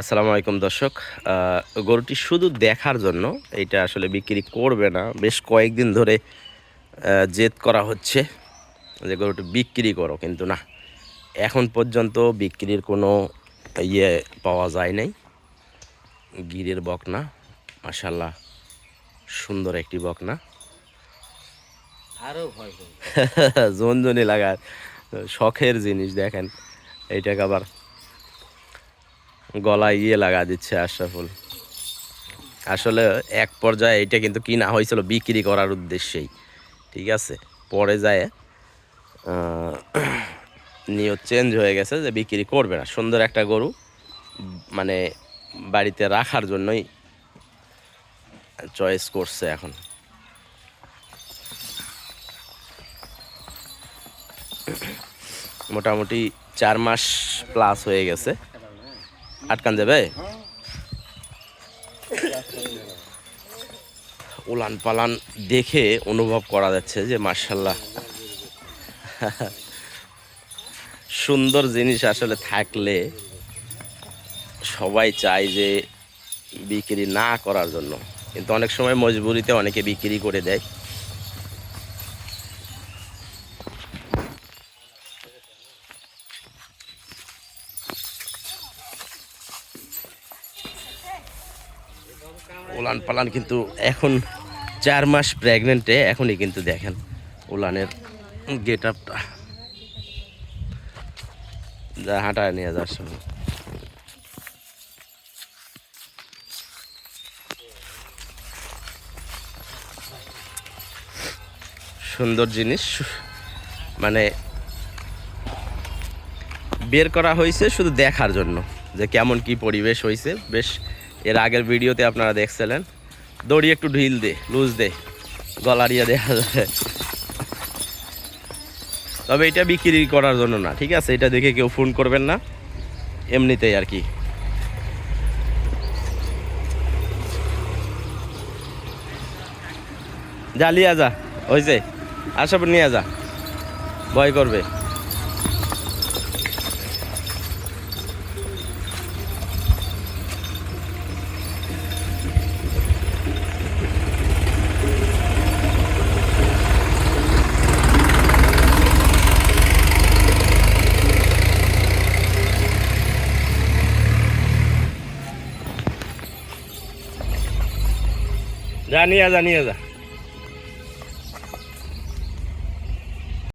আসসালামু আলাইকুম দর্শক। গরুটি শুধু দেখার জন্য এটা আসলে বিক্রি করবে না। বেশ কয়েকদিন ধরে জেদ করা হচ্ছে যে গরুটি বিক্রি করো কিন্তু না। এখন পর্যন্ত বিক্রির কোনো ইয়ে পাওয়া যায় নাই। গিরের বকনা মাসাল্লাহ সুন্দর একটি বকনা। আরও ভয় জনজনি লাগার শখের জিনিস দেখেন এইটাকে আবার গলায় ইয়ে লাগা দিচ্ছে আশরাফুল। আসলে এক পর্যায়ে এটা কিন্তু কিনা হয়েছিল, বিক্রি করার উদ্দেশ্যেই। ঠিক আছে? পরে যায় নিয়ত চেঞ্জ হয়ে গেছে যে বিক্রি করবে না। সুন্দর একটা গরু মানে বাড়িতে রাখার জন্যই চয়েস করছে এখন। মোটামুটি চার মাস প্লাস হয়ে গেছে। আটকান যাবে? উলান পালান দেখে অনুভব করা যাচ্ছে যে মার্শাল্লাহ সুন্দর জিনিস আসলে থাকলে সবাই চায় যে বিক্রি না করার জন্য। কিন্তু অনেক সময় মজবুরিতে অনেকে বিক্রি করে দেয়। উলান পালান কিন্তু এখন চার মাস প্রেগনেন্টে এখনই কিন্তু দেখেন উলানের গেট আপটা যা হাঁটায় নিয়ে যাওয়ার সময় সুন্দর জিনিস। মানে বের করা হয়েছে শুধু দেখার জন্য যে কেমন কি পরিবেশ হয়েছে। বেশ এর আগের ভিডিওতে আপনারা দেখছিলেন। দড়ি একটু ঢিল দে, লুজ দে গলারিয়া দেখা যায়। তবে এটা বিক্রি করার জন্য না, ঠিক আছে? এটা দেখে কেউ ফোন করবেন না। এমনিতেই আর কি। যা লিয়া যা আসব নিয়ে যা। ভয় করবে। যা নিয়ে যা নিয়ে যা।